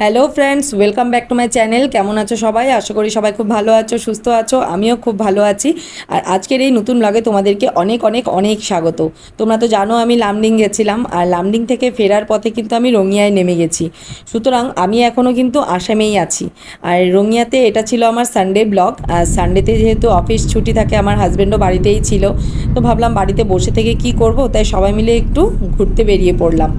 Hello friends welcome back to my channel কেমন আছো সবাই? আশা করি সবাই খুব ভালো আছো, সুস্থ আছো। আমিও খুব ভালো আছি। আর আজকের এই নতুন ব্লগে তোমাদেরকে অনেক অনেক অনেক স্বাগত। তোমরা তো জানো আমি লামডিং গেছিলাম, আর লামডিং থেকে ফেরার পথে কিন্তু আমি রঙিয়ায় নেমে গেছি। সুতরাং আমি এখনও কিন্তু আসামেই আছি। আর রঙিয়াতে এটা ছিল আমার সানডে ব্লগ আর সানডেতে যেহেতু অফিস ছুটি থাকে, আমার হাজব্যান্ডও বাড়িতেই ছিল। তো ভাবলাম বাড়িতে বসে থেকে কি করব? তাই সবাই মিলে একটু ঘুরতে বেরিয়ে পড়লাম।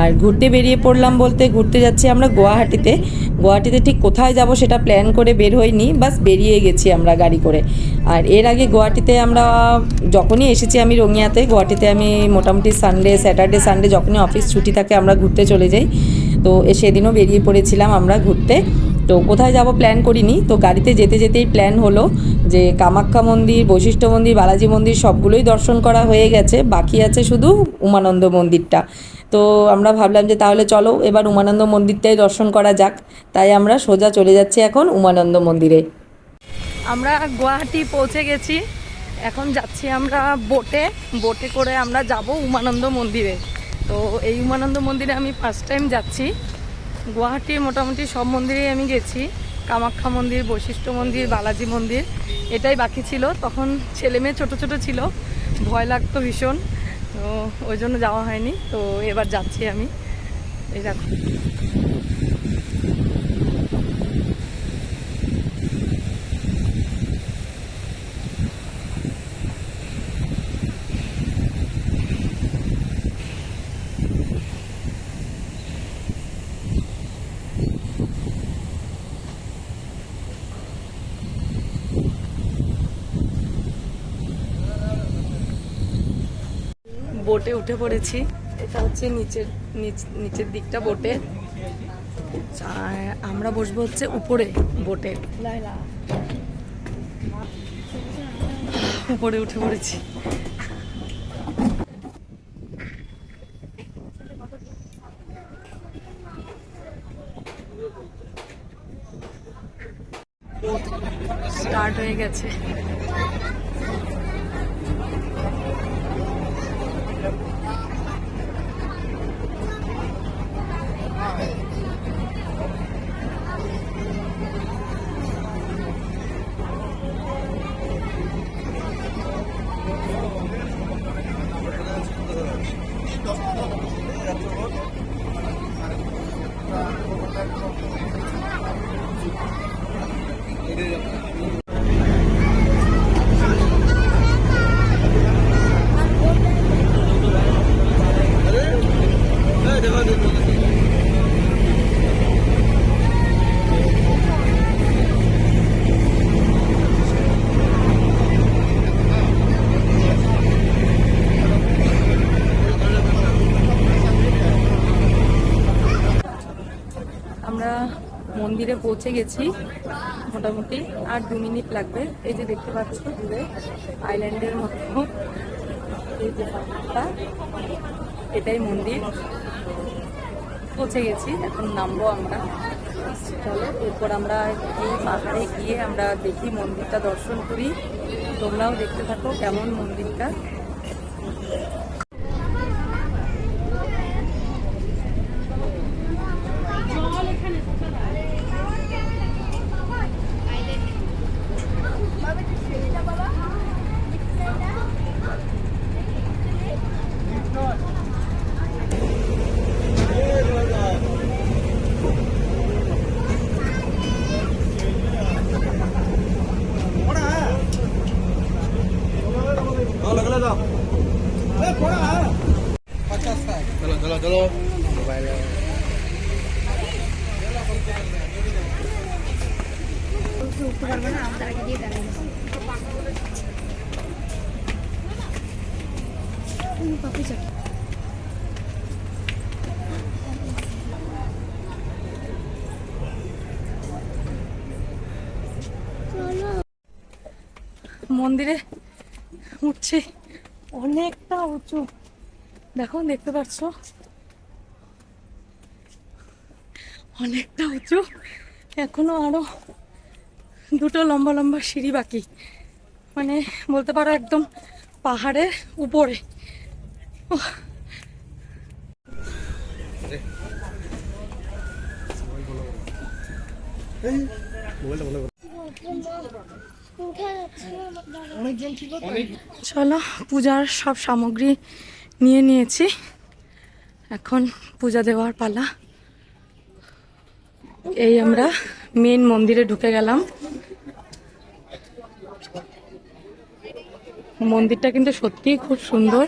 আর ঘুরতে বেরিয়ে পড়লাম বলতে ঘুরতে যাচ্ছি আমরা গুয়াহাটিতে। গুয়াহাটিতে ঠিক কোথায় যাব সেটা প্ল্যান করে বের হইনি, বাস বেরিয়ে গেছি আমরা গাড়ি করে। আর এর আগে গুয়াহাটিতে আমরা যখনই এসেছি আমি রঙিয়াতে, গুয়াহাটিতে আমি মোটামুটি সানডে স্যাটারডে সানডে যখনই অফিস ছুটি থাকে আমরা ঘুরতে চলে যাই। তো সেদিনও বেরিয়ে পড়েছিলাম আমরা ঘুরতে। তো কোথায় যাব প্ল্যান করিনি, তো গাড়িতে যেতে যেতেই প্ল্যান হলো যে কামাখ্যা মন্দির, বৈশিষ্ট্য মন্দির, বালাজি মন্দির সবগুলোই দর্শন করা হয়ে গেছে, বাকি আছে শুধু উমানন্দ মন্দিরটা। তো আমরা ভাবলাম যে তাহলে চলো, এবার উমানন্দ মন্দিরটাই দর্শন করা যাক। তাই আমরা সোজা চলে যাচ্ছি এখন উমানন্দ মন্দিরে। আমরা গুয়াহাটি পৌঁছে গেছি। এখন যাচ্ছি আমরা বোটে। বোটে করে আমরা যাব উমানন্দ মন্দিরে। তো এই উমানন্দ মন্দিরে আমি ফার্স্ট টাইম যাচ্ছি। গুয়াহাটির মোটামুটি সব মন্দিরেই আমি গেছি। কামাখ্যা মন্দির, বৈশিষ্ট্য মন্দির, বালাজি মন্দির, এটাই বাকি ছিল। তখন ছেলে মেয়ে ছোটো ছোটো ছিল। ভয় লাগতো ভীষণ। তো ওই জন্য যাওয়া হয়নি তো এবার যাচ্ছি আমি। এই দেখো। বোটে উঠে পড়েছি। এটা হচ্ছে নিচের, নিচ- নিচের দিকটা বোটে। আমরা বসবো হচ্ছে উপরে বোটে। উপরে উঠে পড়েছি। স্টার্ট হয়ে গেছে। মন্দিরে পৌঁছে গেছি, মোটামুটি আর দু মিনিট লাগবে। এই যে দেখতে পাচ্ছ দূরে আইল্যান্ডের মতো। এই যে এটাই মন্দির। পৌঁছে গেছি, এখন নামবো আমরা। চলো, এরপর আমরা এই পাহাড়ে গিয়ে আমরা দেখি মন্দিরটা, দর্শন করি। তোমরাও দেখতে থাকো কেমন মন্দিরটা। মন্দিরে উঠছে। অনেকটা উঁচু। দেখো, দেখতে পাচ্ছ? অনেকটা উঁচু। এখনও আরও দুটো লম্বা লম্বা সিঁড়ি বাকি। মানে বলতে পারো একদম পাহাড়ের উপরে উহ। মোবাইলটা বন্ধ করো চলো, পূজার সব সামগ্রী নিয়ে নিয়েছি। এখন পূজা দেওয়ার পালা। এই আমরা মেন মন্দিরে ঢুকে গেলাম। মন্দিরটা কিন্তু সত্যিই খুব সুন্দর।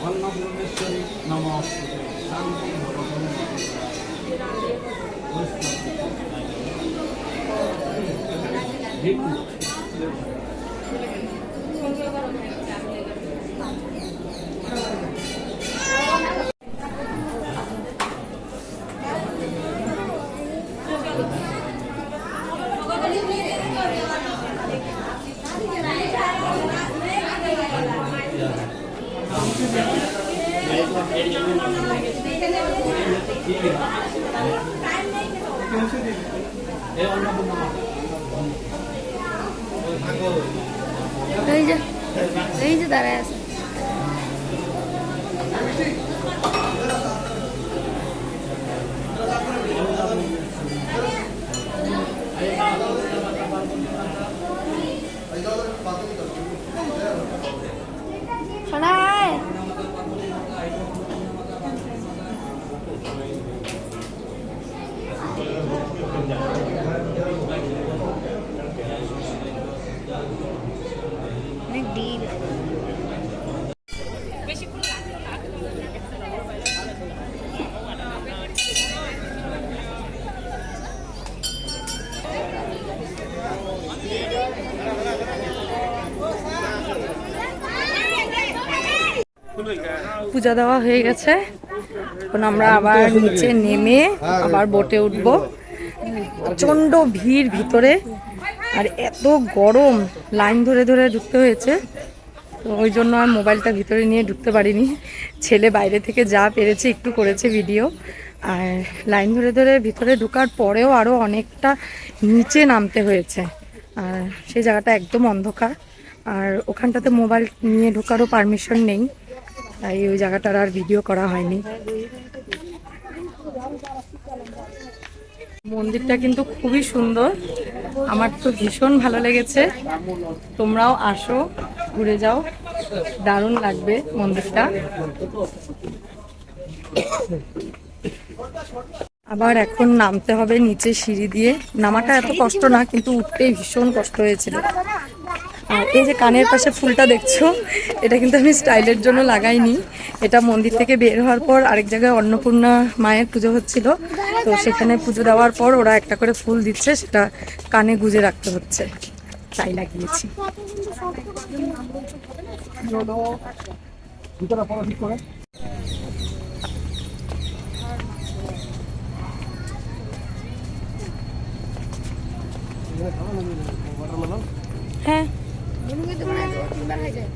অন্নপূর্ণেশ্বরী নম শান্তি ভগবান ভিক্ষু এই যে এই যে দাঁড়ায় আছে। ডিপ পূজা দেওয়া হয়ে গেছে। এখন আমরা আবার নিচে নেমে আবার বোটে উঠবো। প্রচণ্ড ভিড় ভিতরে। আর এত গরম, লাইন ধরে ধরে ঢুকতে হয়েছে। তো ওই জন্য আর মোবাইলটা ভিতরে নিয়ে ঢুকতে পারিনি। ছেলে বাইরে থেকে যা পেরেছে, একটু করেছে ভিডিও। আর লাইন ধরে ধরে ভিতরে ঢোকার পরেও আরও অনেকটা নিচে নামতে হয়েছে। আর সেই জায়গাটা একদম অন্ধকার। আর ওখানটাতে মোবাইল নিয়ে ঢোকারও পারমিশন নেই। তাই ওই জায়গাটার আর ভিডিও করা হয়নি। মন্দিরটা কিন্তু খুবই সুন্দর। আমার তো ভীষণ ভালো লেগেছে। তোমরাও আসো, ঘুরে যাও। দারুণ লাগবে মন্দিরটা। আবার এখন নামতে হবে নিচে সিঁড়ি দিয়ে। নামাটা এত কষ্ট না, কিন্তু উঠতে ভীষণ কষ্ট হয়েছিল। আর এই যে কানের পাশে ফুলটা দেখছ, এটা কিন্তু আমি স্টাইলের জন্য লাগাইনি। এটা মন্দির থেকে বের হওয়ার পর আরেক জায়গায় অন্নপূর্ণা মায়ের পুজো হচ্ছিল। তো সেখানে পুজো দেওয়ার পর ওরা একটা করে ফুল দিচ্ছে, সেটা কানে গুজে রাখতে হচ্ছে। তাই লাগিয়েছি। হ্যাঁ মনে তো মনে হয় তিনবার হয়ে যায়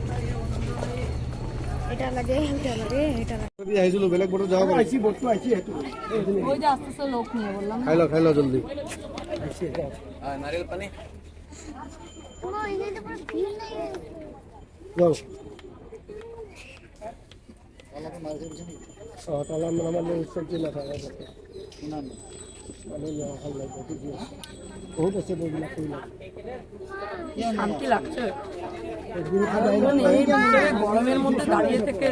এটা লাগে এটা লাগে এটা লাগে। যদি বেলেগ বটত যাব আইছি বস্তু আইছি সেইটো ওই যে আস্তে আস্তে লোক নিয়ে বললাম। খাই লও খাই লও নারিয়েল পানি কোনো এনে তো পুরো ভিড় নেই যাও। ও তাহলে আমরা আমাদের সবজি না খাওয়া যাবে মানে যাওয়া ভালো লাগবে আছে বহুত আছে বইগুলা কইলা লাগছে। থেকে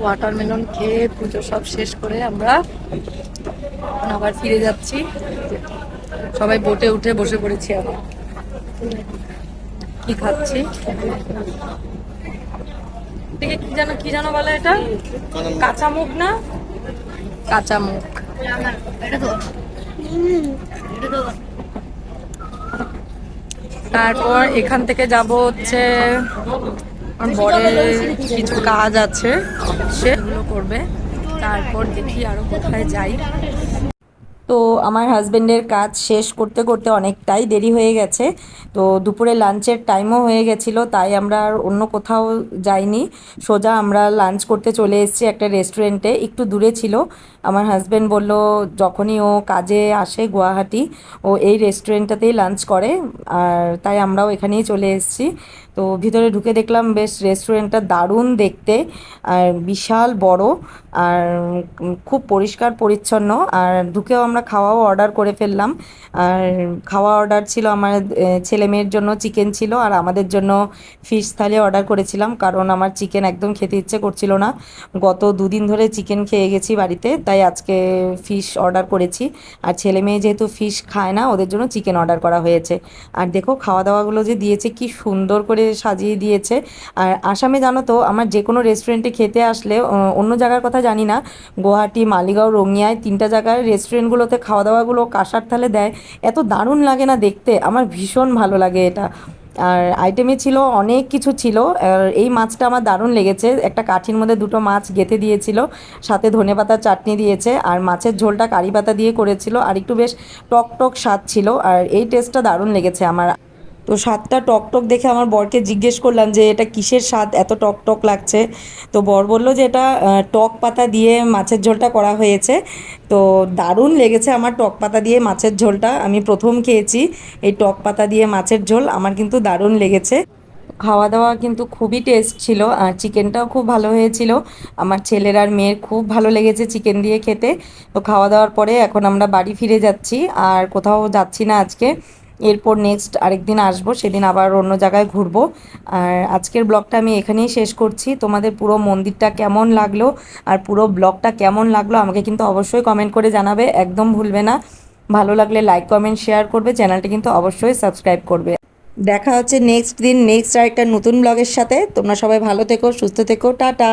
ওয়াটারমেলন খেয়ে পুজো সব শেষ করে আমরা আবার ফিরে যাচ্ছি। সবাই বোটে উঠে বসে পড়েছি আবার কি খাচ্ছি? এদিকে কি জানো কি জানো বলে এটা? কাঁচা মুখ না? কাঁচা মুখ এটা তো তারপর এখান থেকে যাব হচ্ছে বরের কিছু কাজ আছে সেগুলো করবে। তারপর দেখি আরও কোথায় যাই। তো আমার হাজবেন্ডের কাজ শেষ করতে করতে অনেকটাই দেরি হয়ে গেছে। তো দুপুরে লাঞ্চের টাইমও হয়ে গেছিল, তাই আমরা আর অন্য কোথাও যাইনি। সোজা আমরা লাঞ্চ করতে চলে এসেছি একটা রেস্টুরেন্টে একটু দূরে ছিল। আমার হাজবেন্ড বলল, যখনই ও কাজে আসে গুয়াহাটি, ও এই রেস্টুরেন্টটাতেই লাঞ্চ করে। আর তাই আমরাও এখানেই চলে এসেছি। তো ভিতরে ঢুকে দেখলাম, বেশ রেস্টুরেন্টটা দারুণ দেখতে, আর বিশাল বড়, আর খুব পরিষ্কার পরিচ্ছন্ন, আর ঢুকেও আমরা খাওয়াও অর্ডার করে ফেললাম। আর খাওয়া অর্ডার ছিল আমার ছেলে মেয়ের জন্য চিকেন ছিল, আর আমাদের জন্য ফিশ থালি অর্ডার করেছিলাম, কারণ আমার চিকেন একদম খেতে ইচ্ছে করছিল না। গত দুদিন ধরে চিকেন খেয়ে গেছি বাড়িতে, তাই আজকে ফিশ অর্ডার করেছি। আর ছেলে মেয়ে যেহেতু ফিশ খায় না, ওদের জন্য চিকেন অর্ডার করা হয়েছে। আর দেখো খাওয়া দাওয়াগুলো যে দিয়েছে, কি সুন্দর করে সাজিয়ে দিয়েছে। আর আসামে জানো তো, আমার যে কোনো রেস্টুরেন্টে খেতে আসলে অন্য জায়গার কথা জানি না। গুয়াহাটি, মালিগাঁও, রঙিয়ায় তিনটা জায়গায় রেস্টুরেন্টগুলোতে খাওয়া দাওয়াগুলো কাঁসার থালে দেয়। এত দারুণ লাগে না দেখতে। আমার ভীষণ ভালো লাগে এটা। আর আইটেমে ছিল, অনেক কিছু ছিল। এই মাছটা আমার দারুণ লেগেছে। একটা কাঠির মধ্যে দুটো মাছ গেঁথে দিয়েছিল, সাথে ধনেপাতার চাটনি দিয়েছে, আর মাছের ঝোলটা কারি পাতা দিয়ে করেছিল। আর একটু বেশ টক টক স্বাদ ছিল। আর এই টেস্টটা দারুণ লেগেছে আমার। তো স্বাদটা টক টক দেখে আমার বরকে জিজ্ঞেস করলাম যে এটা কিসের স্বাদ? এত টক টক লাগছে। তো বর বলল যে এটা টক পাতা দিয়ে মাছের ঝোলটা করা হয়েছে। তো দারুণ লেগেছে আমার টক পাতা দিয়ে মাছের ঝোলটা। আমি প্রথম খেয়েছি এই টক পাতা দিয়ে মাছের ঝোল। আমার কিন্তু দারুণ লেগেছে। খাওয়া দাওয়া কিন্তু খুবই টেস্ট ছিল আর চিকেনটাও খুব ভালো হয়েছিল। আমার ছেলের আর মেয়ের খুব ভালো লেগেছে চিকেন দিয়ে খেতে। তো খাওয়া দাওয়ার পরে এখন আমরা বাড়ি ফিরে যাচ্ছি। আর কোথাও যাচ্ছি না আজকে। এরপর নেক্সট আরেকদিন আসব, সেদিন আবার অন্য জায়গায় ঘুরবো। আর আজকের ব্লগটা আমি এখানেই শেষ করছি। তোমাদের পুরো মন্দিরটা কেমন লাগল আর পুরো ব্লগটা কেমন লাগল আমাকে কিন্তু অবশ্যই কমেন্ট করে জানাবে, একদম ভুলবে না। ভালো লাগলে লাইক কমেন্ট শেয়ার করবে চ্যানেলটি কিন্তু অবশ্যই সাবস্ক্রাইব করবে। দেখা হচ্ছে নেক্সট দিন নেক্সট আরেকটা নতুন ব্লগের সাথে। তোমরা সবাই ভালো থেকো, সুস্থ থেকো, টাটা!